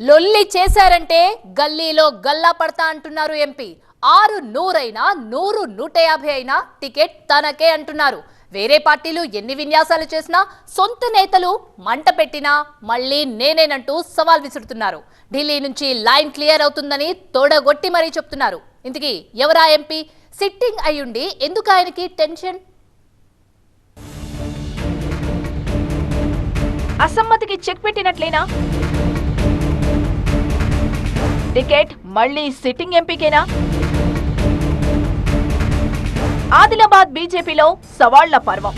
లొల్లి చేశారంటే గల్లీలో గల్లా పడతా అంటున్నారు ఎంపీ. ఆరు నూరైనా నూరు నూట యాభై అయినా టికెట్ తనకే అంటున్నారు. వేరే పార్టీలు ఎన్ని విన్యాసాలు చేసినా సొంత నేతలు మంట పెట్టినా మళ్ళీ నేనేనంటూ సవాల్ విసురుతున్నారు. ఢిల్లీ నుంచి లైన్ క్లియర్ అవుతుందని తోడగొట్టి మరీ చెప్తున్నారు. ఇంతకీ ఎవరా ఎంపీ? సిట్టింగ్ అయ్యుండి ఎందుకు ఆయనకి టెన్షన్? అసమ్మతికి చెక్ పెట్టినట్లేనా? టికెట్ మళ్ళీ సిట్టింగ్ ఎంపీకేనా? ఆదిలాబాద్ బీజేపీలో సవాళ్ళ పర్వం.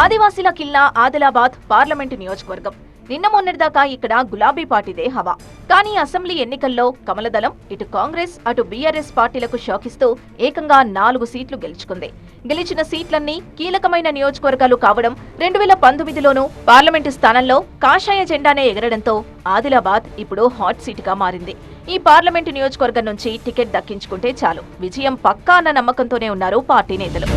ఆదివాసీల కిల్లా ఆదిలాబాద్ పార్లమెంటు నియోజకవర్గం. నిన్న మొన్నటిదాకా ఇక్కడ గులాబీ పార్టీదే హవా. కానీ అసెంబ్లీ ఎన్నికల్లో కమలదళం ఇటు కాంగ్రెస్ అటు బీఆర్ఎస్ పార్టీలకు షాకిస్తూ ఏకంగా నాలుగు సీట్లు గెలుచుకుంది. గెలిచిన సీట్లన్నీ కీలకమైన నియోజకవర్గాలు కావడం రెండు వేల పంతొమ్మిదిలోనూ పార్లమెంటు స్థానంలో కాషాయ జెండానే ఎగరడంతో ఆదిలాబాద్ ఇప్పుడు హాట్ సీటుగా మారింది. ఈ పార్లమెంటు నియోజకవర్గం నుంచి టికెట్ దక్కించుకుంటే చాలు. విజయం పక్కా అన్న నమ్మకంతోనే ఉన్నారు పార్టీ నేతలు.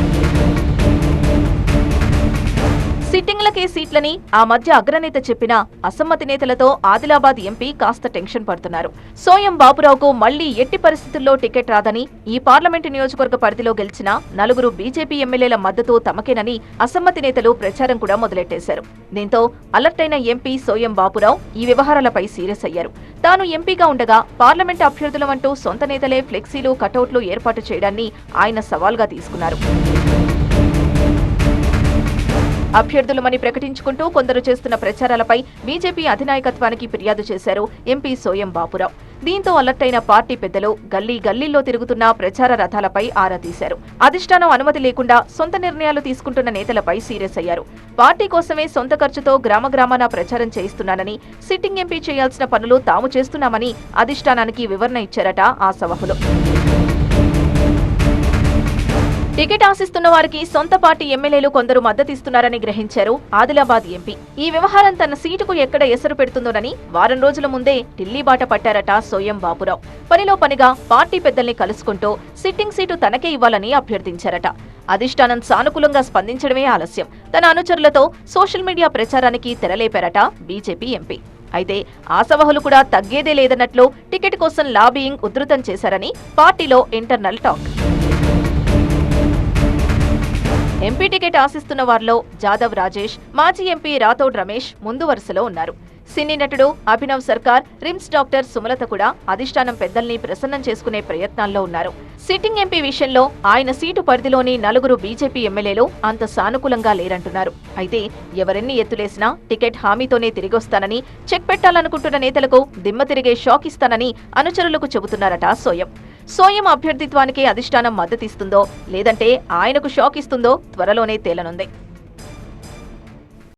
సిట్టింగ్లకే సీట్లని ఆ మధ్య అగ్రనేత చెప్పిన అసమ్మతి నేతలతో ఆదిలాబాద్ ఎంపీ కాస్త టెన్షన్ పడుతున్నారు. సోయం బాబురావుకు మళ్ళీ ఎట్టి పరిస్థితుల్లో టికెట్ రాదని ఈ పార్లమెంటు నియోజకవర్గ పరిధిలో గెలిచిన నలుగురు బీజేపీ ఎమ్మెల్యేల మద్దతు తమకేనని అసమ్మతి నేతలు ప్రచారం కూడా మొదలెట్టేశారు. దీంతో అలర్ట్ అయిన ఎంపీ సోయం బాపురావు ఈ వ్యవహారాలపై సీరియస్ అయ్యారు. తాను ఎంపీగా ఉండగా పార్లమెంటు అభ్యర్థులమంటూ సొంత నేతలే ఫ్లెక్సీలు కటౌట్లు ఏర్పాటు చేయడాన్ని ఆయన సవాల్గా తీసుకున్నారు. అభ్యర్థులమని ప్రకటించుకుంటూ కొందరు చేస్తున్న ప్రచారాలపై బీజేపీ అధినాయకత్వానికి ఫిర్యాదు చేశారు ఎంపీ సోయం బాపురావు. దీంతో అలర్ట్ అయిన పార్టీ పెద్దలు గల్లీ గల్లీల్లో తిరుగుతున్న ప్రచార రథాలపై ఆరా తీశారు. అధిష్టానం అనుమతి లేకుండా సొంత నిర్ణయాలు తీసుకుంటున్న నేతలపై సీరియస్ అయ్యారు. పార్టీ కోసమే సొంత ఖర్చుతో గ్రామ గ్రామాన ప్రచారం చేయిస్తున్నానని సిట్టింగ్ ఎంపీ చేయాల్సిన పనులు తాము చేస్తున్నామని అధిష్టానానికి వివరణ ఇచ్చారట ఆ టికెట్ ఆశిస్తున్న వారికి సొంత పార్టీ ఎమ్మెల్యేలు కొందరు మద్దతిస్తున్నారని గ్రహించారు ఆదిలాబాద్ ఎంపీ. ఈ వ్యవహారం తన సీటుకు ఎక్కడ ఎసరు పెడుతుందోనని వారం రోజుల ముందే ఢిల్లీ బాట పట్టారట సోయం బాబురావు పనిలో పనిగా పార్టీ పెద్దల్ని కలుసుకుంటూ సిట్టింగ్ సీటు తనకే ఇవ్వాలని అభ్యర్థించారట. అధిష్టానం సానుకూలంగా స్పందించడమే ఆలస్యం. తన అనుచరులతో సోషల్ మీడియా ప్రచారానికి తెరలేపారట బీజేపీ ఎంపీ. అయితే ఆశవహులు కూడా తగ్గేదే లేదన్నట్లు టికెట్ కోసం లాబీయింగ్ ఉధృతం చేశారని పార్టీలో ఇంటర్నల్ టాక్. ఎంపీ టికెట్ ఆశిస్తున్న వారిలో జాదవ్ రాజేష్ మాజీ ఎంపీ రాథోడ్ రమేష్ ముందు వరుసలో ఉన్నారు. సినీ నటుడు అభినవ్ సర్కార్ రిమ్స్ డాక్టర్ సుమలత కూడా అధిష్టానం పెద్దల్ని ప్రసన్నం చేసుకునే ప్రయత్నాల్లో ఉన్నారు. సిట్టింగ్ ఎంపీ విషయంలో ఆయన సీటు పరిధిలోని నలుగురు బీజేపీ ఎమ్మెల్యేలు అంత సానుకూలంగా లేరంటున్నారు. అయితే ఎవరెన్ని ఎత్తులేసినా టికెట్ హామీతోనే తిరిగొస్తానని చెక్ పెట్టాలనుకుంటున్న నేతలకు దిమ్మ తిరిగే షాక్ ఇస్తానని అనుచరులకు చెబుతున్నారట సోయం. సోయం అభ్యర్థిత్వానికి అధిష్టానం మద్దతిస్తుందో లేదంటే ఆయనకు షాక్ ఇస్తుందో త్వరలోనే తేలనుంది.